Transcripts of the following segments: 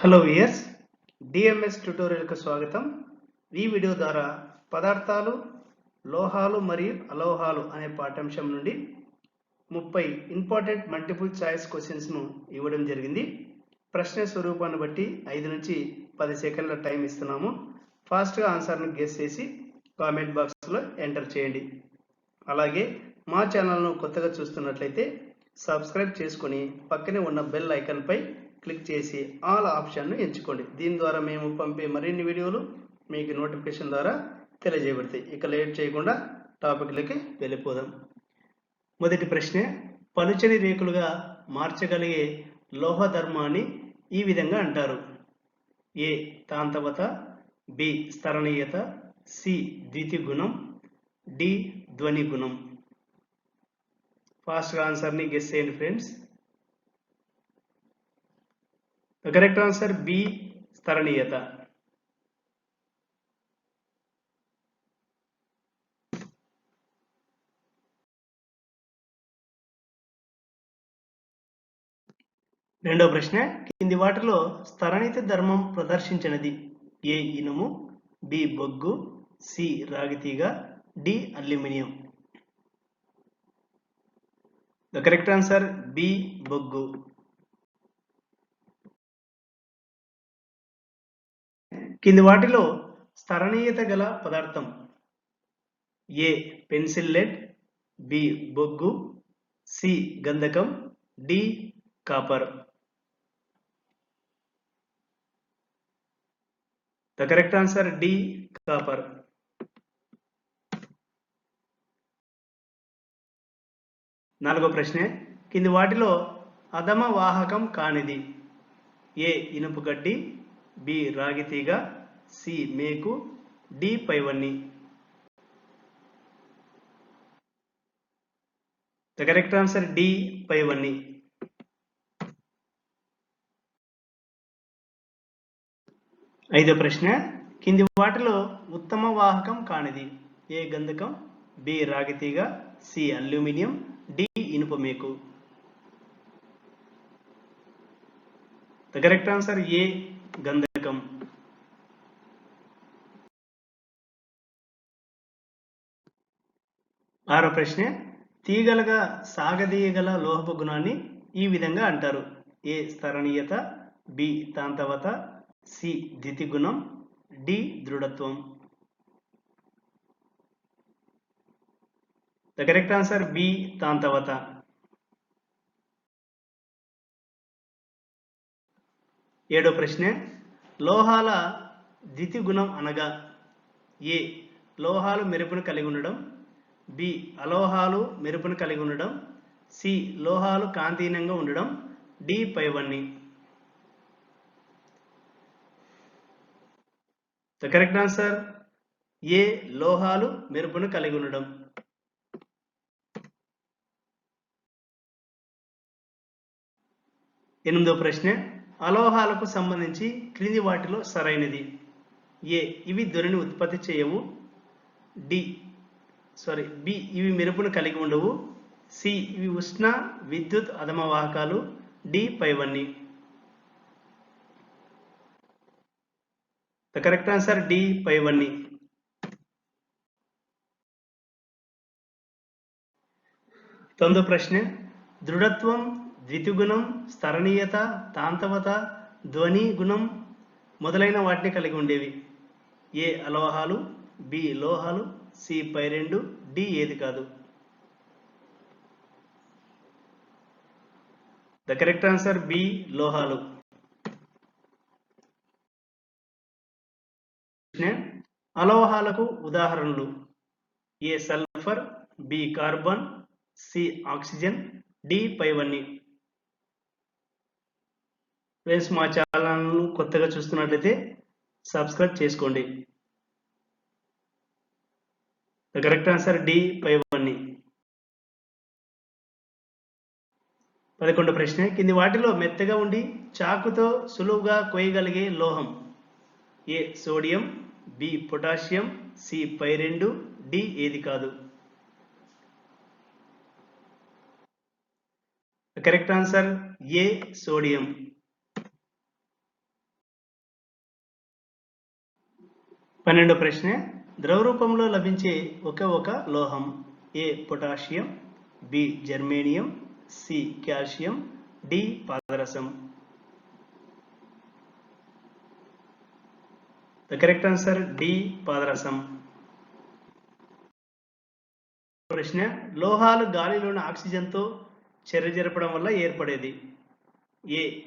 Hello viewers DMs ట్యుటోరియల్కు స్వాగతం. ఈ video ద్వారా పదార్థాలు లోహాలు మరియు అలోహాలు అనే పాఠ్యాంశం నుండి ముప్పై ఇంపార్టెంట్ మల్టిపుల్ చాయిస్ క్వశ్చన్స్ను ఇవ్వడం జరిగింది. ప్రశ్న స్వరూపాన్ని బట్టి ఐదు నుంచి పది సెకండ్ల టైం ఇస్తున్నాము. ఫాస్ట్గా ఆన్సర్ను గెస్ చేసి కామెంట్ బాక్స్లో ఎంటర్ చేయండి. అలాగే మా ఛానల్ను కొత్తగా చూస్తున్నట్లయితే సబ్స్క్రైబ్ చేసుకొని పక్కనే ఉన్న బెల్ ఐకాన్పై క్లిక్ చేసి ఆల్ ఆప్షన్ను ఎంచుకోండి. దీని ద్వారా మేము పంపే మరిన్ని వీడియోలు మీకు నోటిఫికేషన్ ద్వారా తెలియజేయబడతాయి. ఇక లేట్ చేయకుండా టాపిక్లకి వెళ్ళిపోదాం. మొదటి ప్రశ్న పలుచని రేకులుగా మార్చగలిగే లోహ ధర్మాన్ని ఈ విధంగా అంటారు. ఏ తాంతవత బి స్తరణీయత సి ద్వితి గుణం డి ధ్వని గుణం. ఫాస్ట్గా ఆన్సర్ని గెస్ చేయండి friends. The correct answer B స్థరణీయత రెండో ప్రశ్న కింది వాటిలో స్థరణిత ధర్మం ప్రదర్శించినది ఏ ఇనుము బి బొగ్గు C రాగితీగ D aluminium. The correct answer B బొగ్గు. కింది వాటిలో స్థరణీయత గల పదార్థం. ఏ పెన్సిల్ లెడ్ బి బొగ్గు C గంధకం D copper. The correct answer D copper. నాలుగో ప్రశ్నే. కింది వాటిలో అధమ వాహకం కానిది. ఏ ఇనుపు గడ్డి బి రాగి తీగ సి మేకు డి పైవన్ని. ద కరెక్ట్ ఆన్సర్ డి పైవన్ని. ఐదో ప్రశ్న కింది వాటిలో ఉత్తమ వాహకం కానిది. ఏ గంధకం? బి రాగితీగ సి అల్యూమినియం డి ఇనుప మేకు. ద కరెక్ట్ ఆన్సర్ ఏ గంధకం? ఆరో ప్రశ్న తీగలగా సాగదీయగల లోహపు గుణాన్ని ఈ విధంగా అంటారు. ఏ స్థరణీయత బి తాంతవత సి దితి గుణం డి దృఢత్వం. ద కరెక్ట్ ఆన్సర్ బి తాంతవత. ఏడో ప్రశ్న లోహాల దితి గుణం అనగా ఏ? లోహాలు మెరుపును కలిగి ఉండడం బి అలోహాలు మెరుపును కలిగి ఉండడం. సి లోహాలు కాంతిహీనంగా ఉండడం. డి పైవన్ని. ద కరెక్ట్ ఆన్సర్ ఏ లోహాలు మెరుపును కలిగి ఉండడం. ఎనిమిదో ప్రశ్న. అలోహాలకు సంబంధించి క్రింది వాటిలో సరైనది. ఏ ఇవి ధ్వనిని ఉత్పత్తి చేయవు. డి సారీ బి ఇవి మెరుపును కలిగి ఉండవు. సి ఇవి ఉష్ణ విద్యుత్ అధమ వాహకాలు. డి పైవన్నీ. ద కరెక్ట్ ఆన్సర్ డి పైవన్నీ. తొమ్మిదో ప్రశ్న. దృఢత్వం ద్వితిగుణం స్థరణీయత తాంతవత ధ్వని గుణం మొదలైన వాటిని కలిగి ఉండేవి. ఏ అలోహాలు బి లోహాలు. సి పై రెండు డి ఏది కాదు. ద కరెక్ట్ ఆన్సర్ బి లోహాలు. అలోహాలకు ఉదాహరణలు. A sulphur B carbon C oxygen D పైవన్నీ. ఫ్రెండ్స్ మా ఛానల్ను కొత్తగా చూస్తున్నట్లయితే సబ్స్క్రైబ్ చేసుకోండి. Correct answer D D. పదకొండు ప్రశ్న. కింది వాటిలో మెత్తగా ఉండి చాకుతో సులువుగా కొయ్యగలిగే లోహం. A sodium B potassium C పై రెండు డి ఏది కాదు. కరెక్ట్ ఆన్సర్ ఏ సోడియం పన్నెండో ప్రశ్న. ద్రవ రూపంలో లభించే ఒకే ఒక లోహం. A potassium B germanium C calcium D పాదరసం. ద కరెక్ట్ ఆన్సర్ డి పాదరసం. ప్రశ్న లోహాలు గాలిలోని ఆక్సిజన్తో చర్య జరపడం వల్ల ఏర్పడేది? ఏ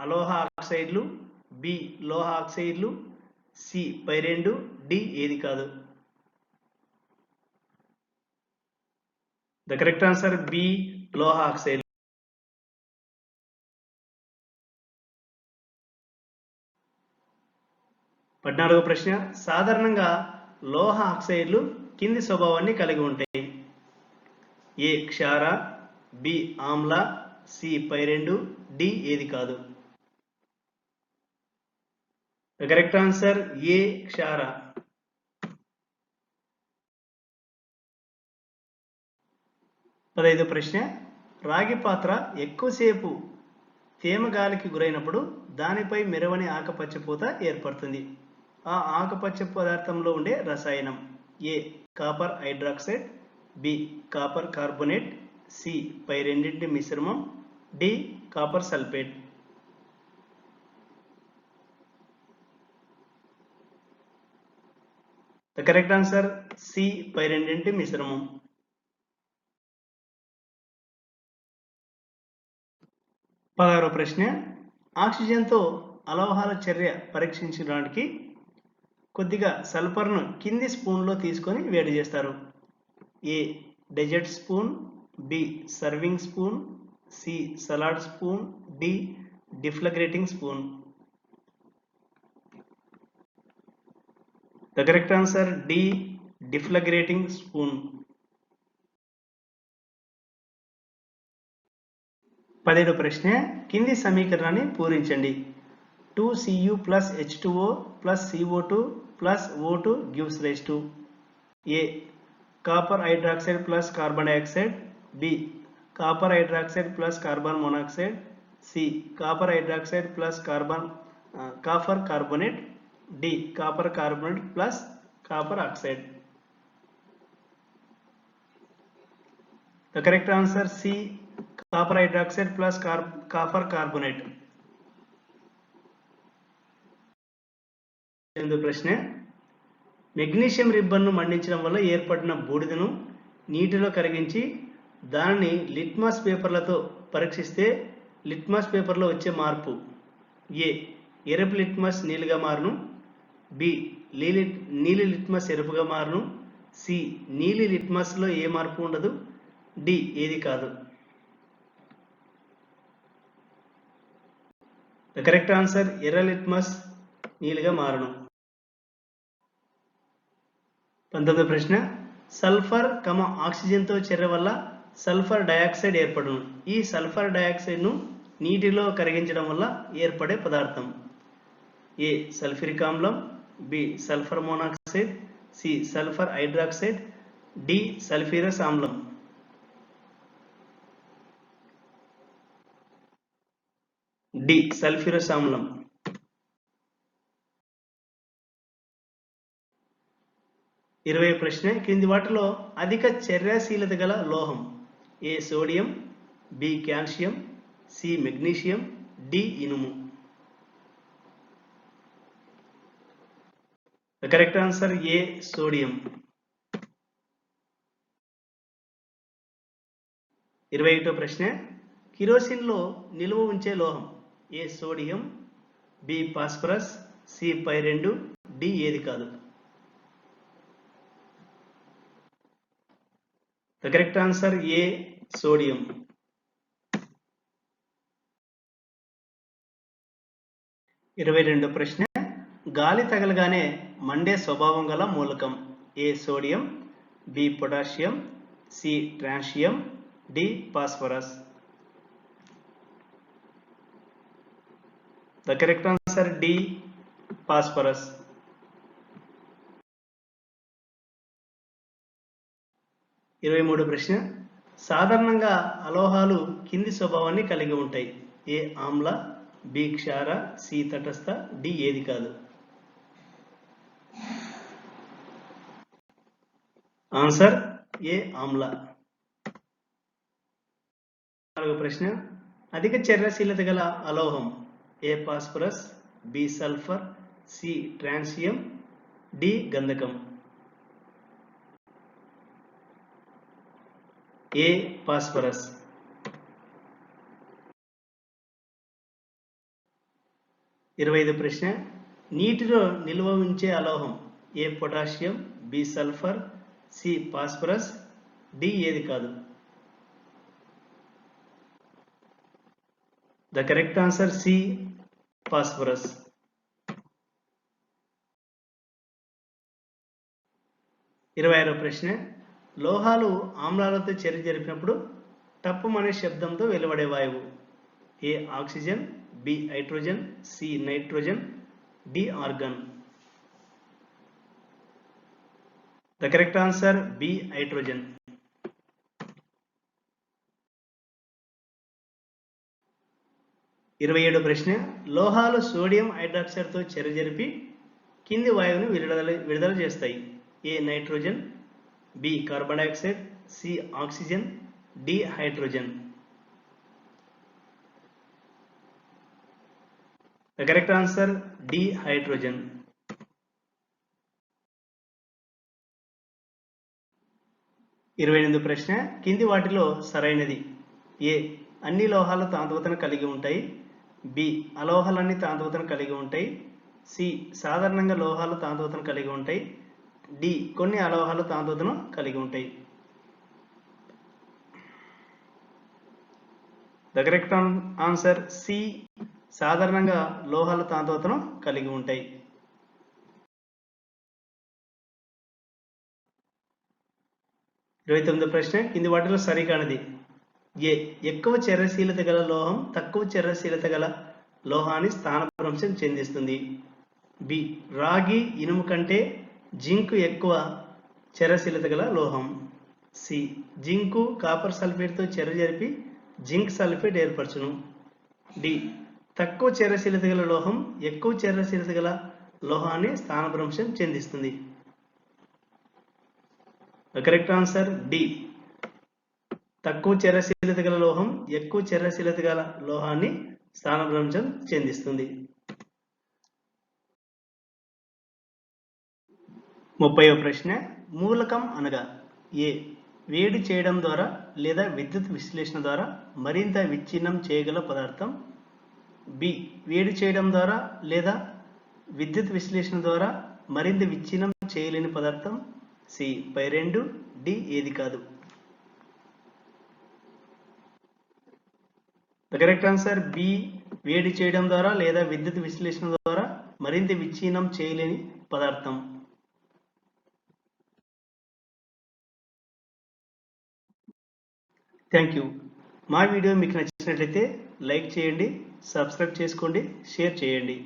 అలోహ ఆక్సైడ్లు బి లోహ ఆక్సైడ్లు సి పైరెండు డి ఏది కాదు. ద కరెక్ట్ ఆన్సర్ బి లోహ ఆక్సైడ్. పద్నాలుగో ప్రశ్న సాధారణంగా లోహ ఆక్సైడ్లు కింది స్వభావాన్ని కలిగి ఉంటాయి. ఏ క్షార బి ఆమ్ల సి పైరెండు డి ఏది కాదు. The correct answer ఏ క్షార పదైదు ప్రశ్న. రాగి పాత్ర ఎక్కువసేపు తేమ గాలికి గురైనప్పుడు దానిపై మెరవని ఆకుపచ్చ పూత ఏర్పడుతుంది. ఆ ఆకుపచ్చ పదార్థంలో ఉండే రసాయనం A copper hydroxide B copper carbonate C పై రెండింటి మిశ్రమం D copper sulphate. The correct answer C పై మిశ్రమం పదహారో ప్రశ్న ఆక్సిజన్తో అలోహాల చర్య పరీక్షించడానికి కొద్దిగా సల్ఫర్ను కింది స్పూన్లో తీసుకొని వేడి చేస్తారు. A dessert spoon B serving spoon C salad spoon D deflagrating spoon The correct answer D Deflagrating spoon పదిహేడు ప్రశ్న కింది సమీకరణాన్ని పూరించండి. Two C U plus H two O plus C O two plus O two gives rise to A copper hydroxide plus carbon dioxide B copper hydroxide plus carbon monoxide C copper hydroxide plus carbon copper carbonate D copper carbonate plus copper oxide the correct answer C copper hydroxide plus copper carbonate ఎనిమిదో ప్రశ్న magnesium రిబ్బన్ను మండించడం వల్ల ఏర్పడిన బూడిదను నీటిలో కరిగించి దానిని లిట్మాస్ పేపర్లతో పరీక్షిస్తే లిట్మాస్ పేపర్లో వచ్చే మార్పు. ఏ ఎరుపు లిట్మస్ నీలుగా మారును. బి నీలి నీలి లిట్మస్ ఎరుపుగా మారును. సి నీలి లిట్మస్లో ఏ మార్పు ఉండదు. డి ఏది కాదు. ద కరెక్ట్ ఆన్సర్ ఎర్ర లిట్మస్ నీలుగా మారును. పంతొమ్మిది ప్రశ్న సల్ఫర్ కమ ఆక్సిజన్తో చర్య వల్ల సల్ఫర్ డయాక్సైడ్ ఏర్పడును. ఈ సల్ఫర్ డయాక్సైడ్ను నీటిలో కరిగించడం వల్ల ఏర్పడే పదార్థం. ఏ సల్ఫ్యూరిక్ ఆమ్లం B sulphur monoxide C sulphur hydroxide D sulphurous ఆమ్లం డి సల్ఫ్యూరస్ ఆమ్లం ఇరవై ప్రశ్న. క్రింది వాటిలో అధిక చర్యాశీలత గల లోహం. A sodium B calcium C magnesium D ఇనుము. The correct answer A. Sodium. ఇరవై ఒకటో ప్రశ్న కిరోసిన్లో నిలువ ఉంచే లోహం A sodium B phosphorus C పై రెండు డి ఏది కాదు the correct answer A sodium ఇరవై రెండో ప్రశ్న గాలి తగలగానే మండే స్వభావం గల మూలకం. A sodium B potassium C francium D phosphorus the correct answer D phosphorus ఇరవై మూడు ప్రశ్న. సాధారణంగా అలోహాలు కింది స్వభావాన్ని కలిగి ఉంటాయి. ఏ ఆమ్ల బి క్షార సి తటస్థ డి ఏది కాదు. ఆన్సర్ ఏ ఆమ్ల? నాలుగు ప్రశ్న. అధిక చర్యశీలత గల అలోహం A phosphorus B sulphur C francium D గంధకం. A phosphorus? ఇరవై ఐదు ప్రశ్న. నీటిలో నిల్వ ఉంచే అలోహం A potassium B sulphur C phosphorus D ఏది కాదు. The correct answer C phosphorus. ఇరవై ఆరో ప్రశ్న. లోహాలు ఆమ్లాలతో చర్య జరిపినప్పుడు టప్పుమనే శబ్దంతో వెలువడే వాయువు. A oxygen B hydrogen C nitrogen D argon. The correct answer B hydrogen ఇరవై ఏడు ప్రశ్న. లోహాలు సోడియం హైడ్రాక్సైడ్తో చర్య జరిపి కింది వాయువును విడుదల విడుదల చేస్తాయి. A nitrogen. B carbon dioxide. C oxygen. D hydrogen. The correct answer D hydrogen. ఇరవై ఎనిమిది ప్రశ్న. కింది వాటిలో సరైనది. ఏ. అన్ని లోహాలు తాంతవతను కలిగి ఉంటాయి. బి. అలోహాలన్నీ తాంతవతను కలిగి ఉంటాయి. సి. సాధారణంగా లోహాలు తాంతవతను కలిగి ఉంటాయి. డి. కొన్ని అలోహాలు తాంతవతను కలిగి ఉంటాయి. The correct answer C. సాధారణంగా లోహాలు తాంతవతను కలిగి ఉంటాయి. ఇరవై తొమ్మిదో ప్రశ్న. కింది వాటిలో సరికానది. ఏ ఎక్కువ చర్యశీలత గల లోహం తక్కువ చర్యశీలత గల లోహాన్ని స్థానభ్రంశం చెందిస్తుంది. బి రాగి ఇనుము కంటే జింకు ఎక్కువ చర్యశీలత గల లోహం. సి జింకు కాపర్ సల్ఫేట్తో చర్య జరిపి జింక్ సల్ఫేట్ ఏర్పరచును. డి తక్కువ చర్యశీలత గల లోహం ఎక్కువ చర్యశీలత గల లోహాన్ని స్థానభ్రంశం చెందిస్తుంది. కరెక్ట్ ఆన్సర్ డి తక్కువ చర్యశీలత గల లోహం ఎక్కువ చర్యశీలత గల లోహాన్ని స్థానభ్రంశం చెందిస్తుంది. ముప్పైవ ప్రశ్న మూలకం అనగా ఏ? వేడి చేయడం ద్వారా లేదా విద్యుత్ విశ్లేషణ ద్వారా మరింత విచ్ఛిన్నం చేయగల పదార్థం? బి వేడి చేయడం ద్వారా లేదా విద్యుత్ విశ్లేషణ ద్వారా మరింత విచ్ఛిన్నం చేయలేని పదార్థం? సి పై రెండు డి ఏది కాదు. ద కరెక్ట్ ఆన్సర్ బి వేడి చేయడం ద్వారా లేదా విద్యుత్ విశ్లేషణ ద్వారా మరింత విచ్ఛిన్నం చేయలేని పదార్థం. థ్యాంక్ యూ మా వీడియో మీకు నచ్చినట్లయితే లైక్ చేయండి సబ్స్క్రైబ్ చేసుకోండి షేర్ చేయండి.